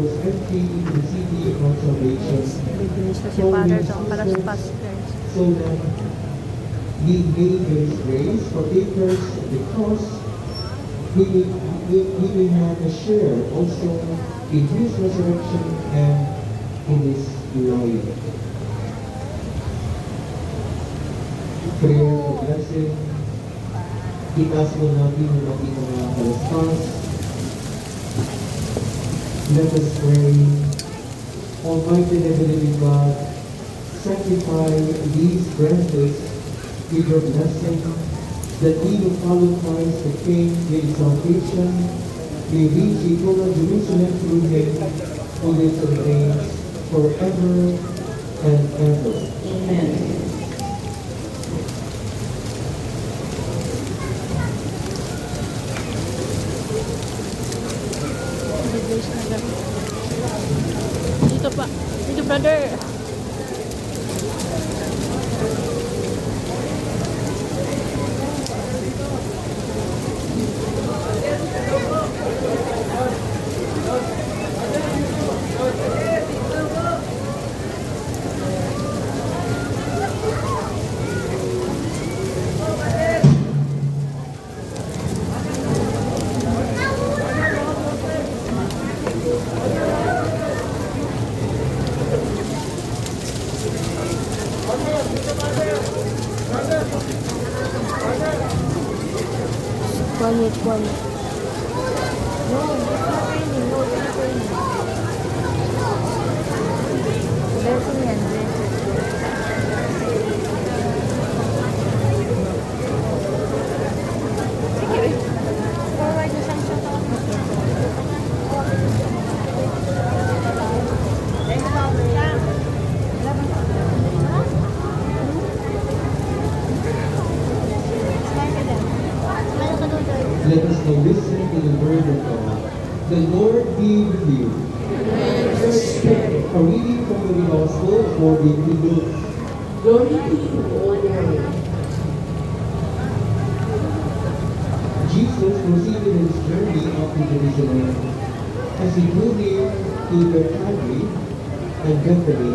doors empty the city pastors. So that we may grace grace partakers of the cross, we may, we, may have a share also in His resurrection and in His life. Prayer blessing. Itaas mo natin yung ating mga. Let us pray. Almighty and ever-living God, sanctify these branches with your blessing, that we who follow Christ the King in salvation may reach eternal Jerusalem through him who lives and forever and ever. Amen. fender. Brother. Quiet, quiet. No, it's not raining. No, it's not raining. Blessing blessing. Now listen to the word of God. The Lord be with you. A reading from the Gospel according to Luke. Glory to you, O Lord. Jesus proceeded his journey up to Jerusalem. As he drew near to Bethany and Bethany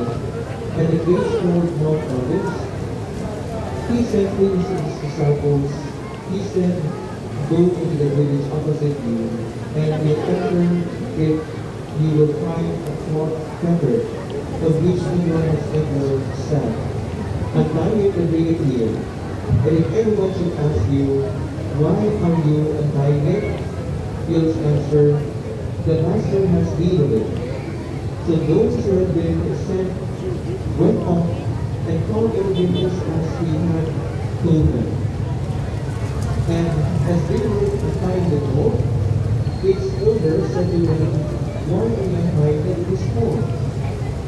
and the great called Mount Olives, he said to his disciples, he said, Go into the village opposite you, and when you enter it, you will find a cloth covered, of which the Lord has ever said, Untie it and bring it here. And if anyone should ask you, Why are you untying it? You'll answer, The master has need of it. So those who had been sent went off and called everything just as he had told them. And as they were untying the coat, its owner are you untying this coat?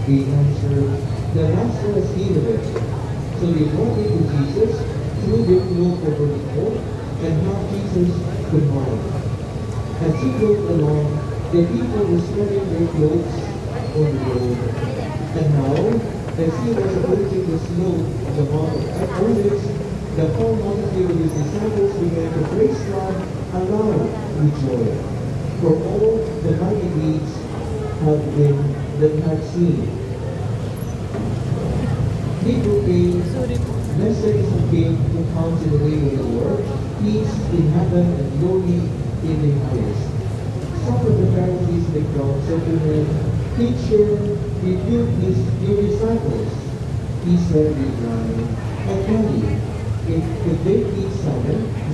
He answered, The master has of it. So they brought it to Jesus, threw their cloak over the coat, and how Jesus could hide. As he rode along, the people were spreading their clothes on the road. And now, as he was approaching the slope of the Mount of Olives, the whole multitude of his praise God aloud with joy for all the mighty deeds have been that have seen. Po. Blessed is the King who comes in the name of the Lord, peace in heaven and glory in the highest. Some of the Pharisees crowd said to him, Teacher, rebuke his, your disciples. He said, replying, I tell you, if, if they keep silent,